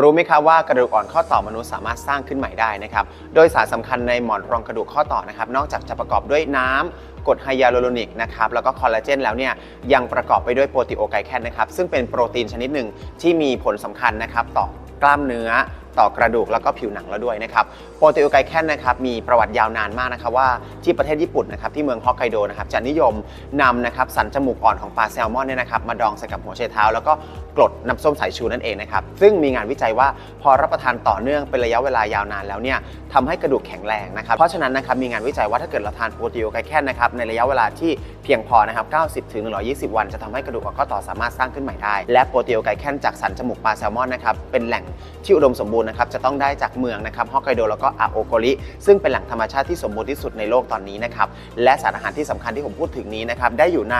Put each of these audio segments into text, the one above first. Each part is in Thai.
รู้ไหมครับว่ากระดูกอ่อนข้อต่อมนุษย์สามารถสร้างขึ้นใหม่ได้นะครับ โดยสารสำคัญในหมอนรองกระดูกข้อต่อนะครับ นอกจากจะประกอบด้วยน้ำกรดไฮยาลูโรนิกนะครับแล้วก็คอลลาเจนแล้วเนี่ยยังประกอบไปด้วยโปรตีโอไกแคนนะครับซึ่งเป็นโปรตีนชนิดหนึ่งที่มีผลสำคัญนะครับต่อกล้ามเนื้อ ต่อกระดูกแล้วก็ผิวหนังแล้วด้วยนะครับโปรตีโอไกแคนนะครับมีประวัติยาวนานมากนะครับว่าที่ประเทศญี่ปุ่นนะครับที่เมืองฮอกไกโดนะครับจะนิยมนำนะครับสันจมูกอ่อนของปลาแซลมอนเนี่ยนะครับมาดองใส่กับหัวไชเท้า แล้วก็กรดน้ำส้มสายชูนั่นเองนะครับซึ่งมีงานวิจัยว่าพอรับประทานต่อเนื่องเป็นระยะเวลายาวนานแล้วเนี่ยทำให้กระดูกแข็งแรงนะครับเพราะฉะนั้นนะครับมีงานวิจัยว่าถ้าเกิดเราทานโปรตีโอไกแคนนะครับในระยะเวลาที่เพียงพอนะครับ90ถึง120 วันจะทำให้กระดูกอ่อนข้อต่อสามารถสร้างขึ้นใหม่ได้ และโปรตีโอไกแคนจากสันจมูกปลาแซลมอนนะครับเป็นแหล่งที่อุดมสมบูรณนะครับจะต้องได้จากเมืองนะครับฮอกไกโดแล้วก็อาโอโกริซึ่งเป็นแหล่งธรรมชาติที่สมบูรณ์ที่สุดในโลกตอนนี้นะครับและสารอาหารที่สำคัญที่ผมพูดถึงนี้นะครับได้อยู่ใน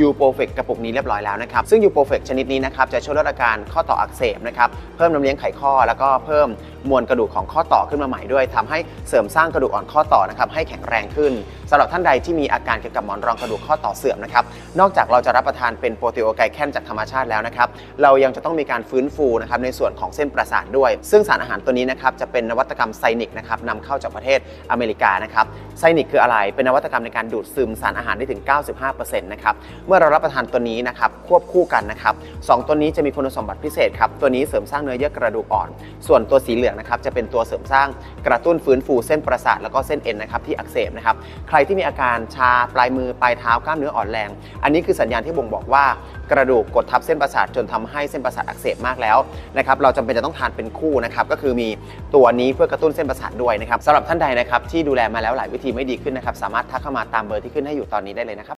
ยูโปรเฟกกระปุกนี้เรียบร้อยแล้วนะครับซึ่งยูโปรเฟกชนิดนี้นะครับจะช่วยลดอาการข้อต่ออักเสบนะครับเพิ่มน้ำเลี้ยงไขข้อ แล้วก็เพิ่มมวลกระดูกของข้อต่อขึ้นมาใหม่ด้วยทำให้เสริมสร้างกระดูกอ่อนข้อต่อนะครับให้แข็งแรงขึ้นสำหรับท่านใดที่มีอาการเกี่ยวกับหมอนรองกระดูกข้อต่อเสื่อมนะครับนอกจากเราจะรับประทานเป็นโปรตีโอไกลแคนจากธรรมชาติแล้วนะครับเรายังจะต้องมีการฟื้นฟูนะครับในส่วนของเส้นประสาทด้วย ซึ่งสารอาหารตัวนี้นะครับจะเป็นนวัตกรรมไซนิกนะครับนำเข้าจากประเทศอเมริกานะครับไซนิกคืออะไรเป็นนวัตกรรมในการดูดซึมสารอาหารได้ถึง 95%นะครับเมื่อเรารับประทานตัวนี้นะครับควบคู่กันนะครับสองตัวนี้จะมีคุณสมบัติพิเศษครับตัวนี้เสริมสร้างเนื้อเยื่อกระดูกอ่อน ส่วนตัวสีเหลืองนะครับจะเป็นตัวเสริมสร้างกระตุ้นฟื้นฟูเส้นประสาทแล้วก็เส้นเอ็นนะครับที่อักเสบนะครับใครที่มีอาการชาปลายมือปลายเท้ากล้ามเนื้ออ่อนแรง อันนี้คือสัญญาณที่บ่งบอกว่ากระดูกกดทับเส้นประสาทจนทำให้เส้นประสาทอักเสบมากแล้วนะครับเราจำเป็นจะต้องทานเป็นคู่นะครับก็คือมีตัวนี้เพื่อกระตุ้นเส้นประสาทด้วยนะครับสำหรับท่านใดนะครับที่ดูแลมาแล้วหลายวิธีไม่ดีขึ้นนะครับสามารถทักเข้ามาตามเบอร์ที่ขึ้นให้อยู่ตอนนี้ได้เลยนะครับ